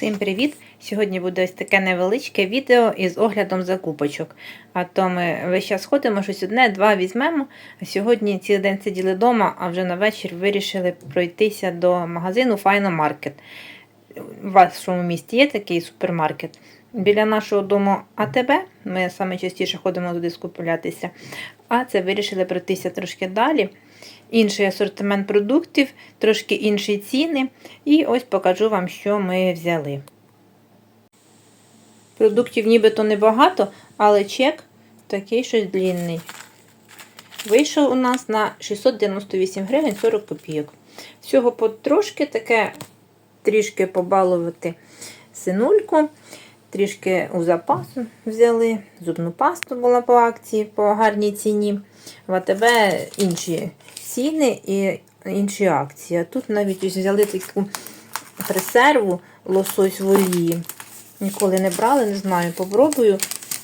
Всім привіт! Сьогодні буде ось таке невеличке відео із оглядом закупочок. А то ми весь час ходимо, щось одне, два візьмемо. Сьогодні цілий день сиділи вдома, а вже на вечір вирішили пройтися до магазину Final Market. У вашому місті є такий супермаркет. Біля нашого дому АТБ, ми саме частіше ходимо туди скуплятися. А це вирішили пройтися трошки далі. Інший асортимент продуктів, трошки інші ціни. І ось покажу вам, що ми взяли. Продуктів нібито небагато, але чек такий щось длінний. Вийшов у нас на 698 гривень 40 копійок. Всього потрошки таке трішки побалувати синульку. Трішки у запас взяли. Зубну пасту була по акції по гарній ціні. В АТБ інші ціни і інші акції. А тут навіть ось взяли таку пресерву лосось в олії. Ніколи не брали, не знаю, попробую.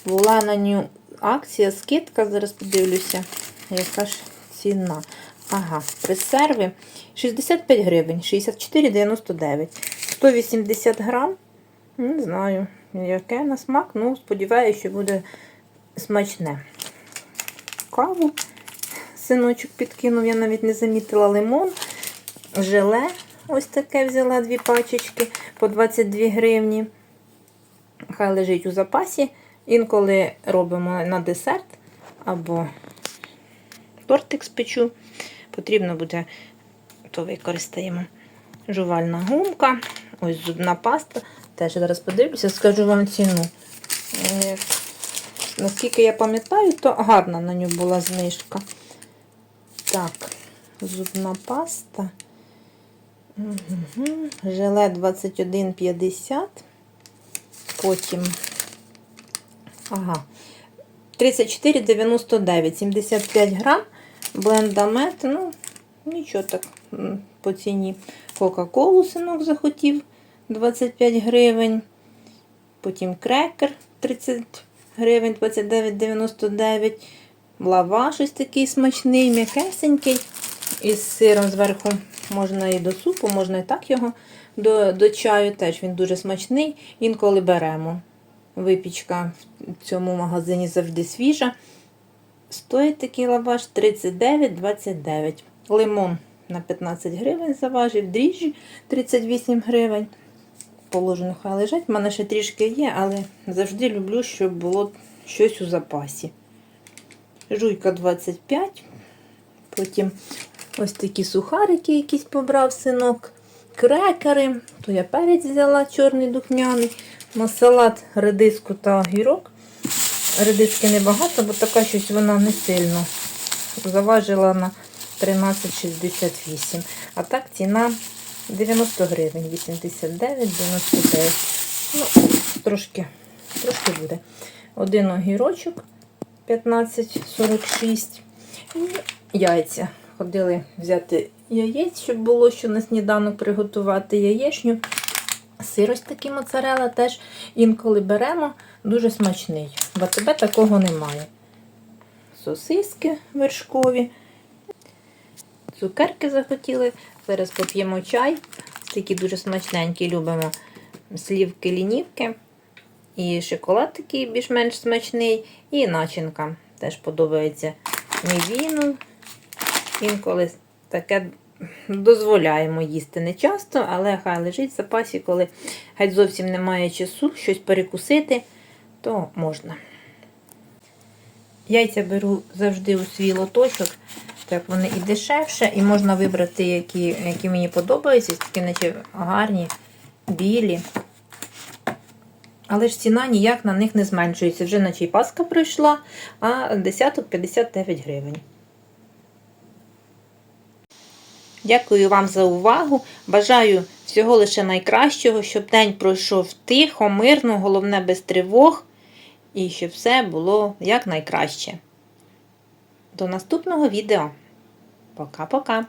Була на нього акція, скидка, зараз подивлюся, яка ж ціна. Ага, пресерви 65 гривень, 64,99. 180 грам. Не знаю, яке на смак, ну, сподіваюся, що буде смачне. Каву синочок підкинув, я навіть не замітила лимон, желе. Ось таке взяла дві пачечки по 22 гривні. Хай лежить у запасі. Інколи робимо на десерт або тортик спечу. Потрібно буде, то використаємо. Жувальна гумка, ось зубна паста. Теж зараз подивлюся, скажу вам ціну. Е, Наскільки я пам'ятаю, то гарна на нього була знижка. Так, зубна паста. Угу. Желе 21,50. Потім. Ага. 34,99, 75 грам. Блендамет, ну, нічого так по ціні. Кока-колу синок захотів 25 гривень. Потім крекер 30 гривень 29,99. Лаваш ось такий смачний, м'якесенький. Із сиром зверху можна і до супу, можна і так його до до чаю. Теж він дуже смачний. Інколи беремо. Випічка в цьому магазині завжди свіжа. Стоїть такий лаваш 39,29. Лимон на 15 гривень заважив, дріжджі 38 гривень. Положено, хай лежать. У мене ще трішки є, але завжди люблю, щоб було щось у запасі. Жуйка 25. Потім ось такі сухарики якісь побрав синок. Крекери. То я перець взяла чорний духмяний. На салат редиску та огірок. Редиски небагато, бо така щось вона не сильно. Заважила на 13,68. А так ціна 90 гривень, 89, 99. Ну, трошки, трошки буде. Один огірочок 15,46. І яйця. Ходили взяти яєць, щоб було що на сніданок приготувати яєчню. Сир ось такий моцарела теж інколи беремо, дуже смачний. Бо тебе такого немає. Сосиски вершкові. Цукерки захотіли. Зараз поп'ємо чай. Такі дуже смачненькі, любимо слівки лінівки. І шоколад такий більш-менш смачний, і начинка. Теж подобається мівіну. Інколи таке дозволяємо їсти не часто, але хай лежить в запасі, коли геть зовсім немає часу щось перекусити, то можна. Яйця беру завжди у свій лоточок. Так, вони і дешевше, і можна вибрати, які які мені подобаються, такі наче гарні, білі. Але ж ціна ніяк на них не зменшується. Вже наче й паска пройшла, а десяток 59 гривень. Дякую вам за увагу. Бажаю всього лише найкращого, щоб день пройшов тихо, мирно, головне без тривог. І щоб все було якнайкраще. До наступного відео. Пока-пока!